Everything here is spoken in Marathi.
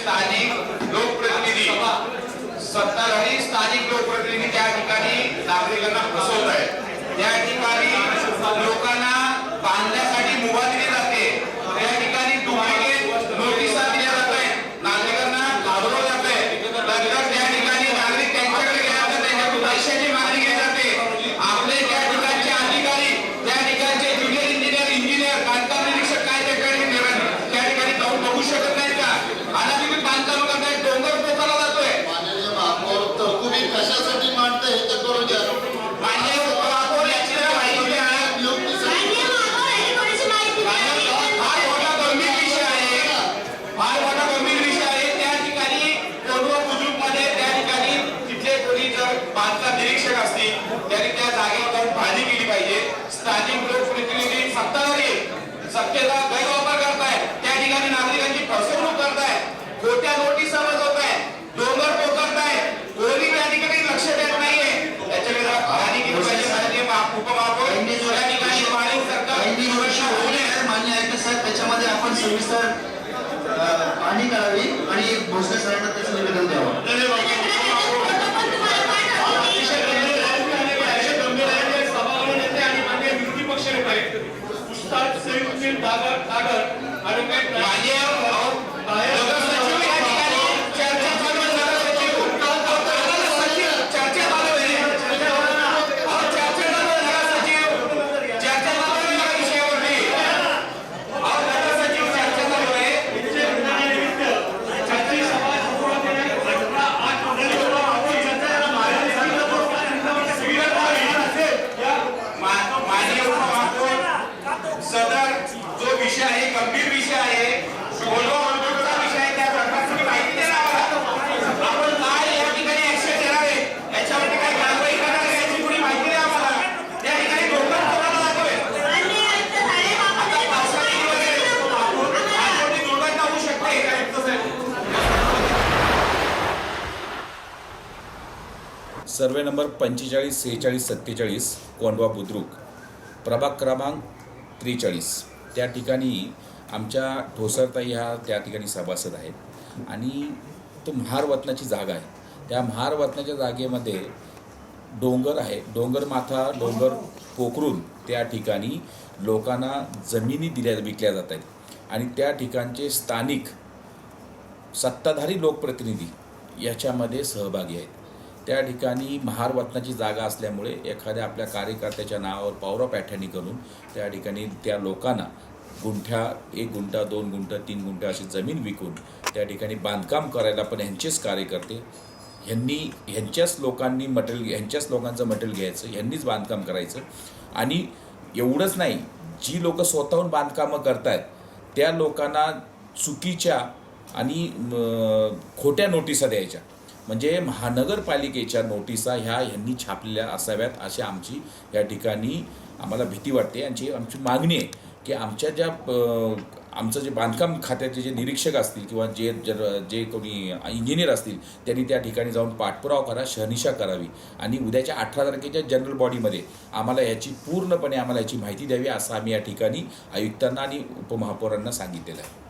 स्थानिक लोकप्रतिनिधी आणि स्थानिक लोकप्रतिनिधी त्या ठिकाणी नागरिकांना फसवत आहेत त्या ठिकाणी लोकांना बांधण्यासाठी मोबाईल कोणी बांधकाम निरीक्षक असतील त्यांनी त्या जागेवर जाऊन पाहणी केली पाहिजे. स्थानिक लोकप्रतिनिधी सत्ताधारी सत्तेचा गैरवापर करताय त्या ठिकाणी नागरिकांची फसवणूक करताय खोट्या नोटिसा बसवताय डोंगर पोकरताय कोणी त्या ठिकाणी लक्ष देत नाहीये त्याच्याकडे जरा पाहणी केली पाहिजे माननीय महा- उपमहापौर त्या ठिकाणी पाणी सरकार काही वर्ष होणे मान्य आहे का साहेब त्याच्यामध्ये आपण सविस्तर अ, पाहणी करावी आणि भोसले सरांना त्याचं निवेदन द्यावं मान्य नगरसचिव सर्वे नंबर पंचेचाळीस सेहेचाळीस सत्तेचाळीस कोंडवा बुद्रुक. प्रभाग क्रमांक त्रेचाळीस. त्या ठिकाणी आमच्या ठोसरताई ह्या त्या ठिकाणी सभासद आहेत. आणि तो महारवतनाची जागा आहे. त्या महारवतनाच्या जागेमध्ये डोंगर आहे. डोंगर माथा डोंगर पोखरून त्या ठिकाणी लोकांना जमिनी दिल्या विकल्या जात आहेत. आणि त्या ठिकाणचे स्थानिक सत्ताधारी लोकप्रतिनिधी याच्यामध्ये सहभागी आहेत. त्या ठिकाणी महारवतनाची जागा असल्यामुळे एखाद्या आपल्या कार्यकर्त्याच्या नावावर पावरा पॅठणी करून त्या ठिकाणी त्या लोकांना गुंठ्या एक गुंठा दोन गुंठा तीन गुंठा अशी जमीन विकून त्या ठिकाणी बांधकाम करायला पण ह्यांचेच कार्यकर्ते ह्यांनी ह्यांच्याच लोकांनी मटेरियल ह्यांच्याच लोकांचं मटेरियल घ्यायचं ह्यांनीच बांधकाम करायचं. आणि एवढंच नाही जी लोक स्वतःहून बांधकामं करतायत त्या लोकांना चुकीच्या आणि खोट्या नोटिसा द्यायच्या. म्हणजे महानगरपालिकेच्या नोटिसा ह्या ह्यांनी छापलेल्या असाव्यात अशी आमची या ठिकाणी आम्हाला भीती वाटते. यांची आमची मागणी आहे की आमच्या ज्या आमचं जे बांधकाम खात्याचे जे निरीक्षक असतील किंवा जे जर जे कोणी इंजिनियर असतील त्यांनी त्या ठिकाणी जाऊन पाठपुरावा करा शहनिशा करावी. आणि उद्याच्या अठरा तारखेच्या जनरल बॉडीमध्ये आम्हाला याची पूर्णपणे आम्हाला याची माहिती द्यावी असं आम्ही या ठिकाणी आयुक्तांना आणि उपमहापौरांना सांगितलेलं आहे.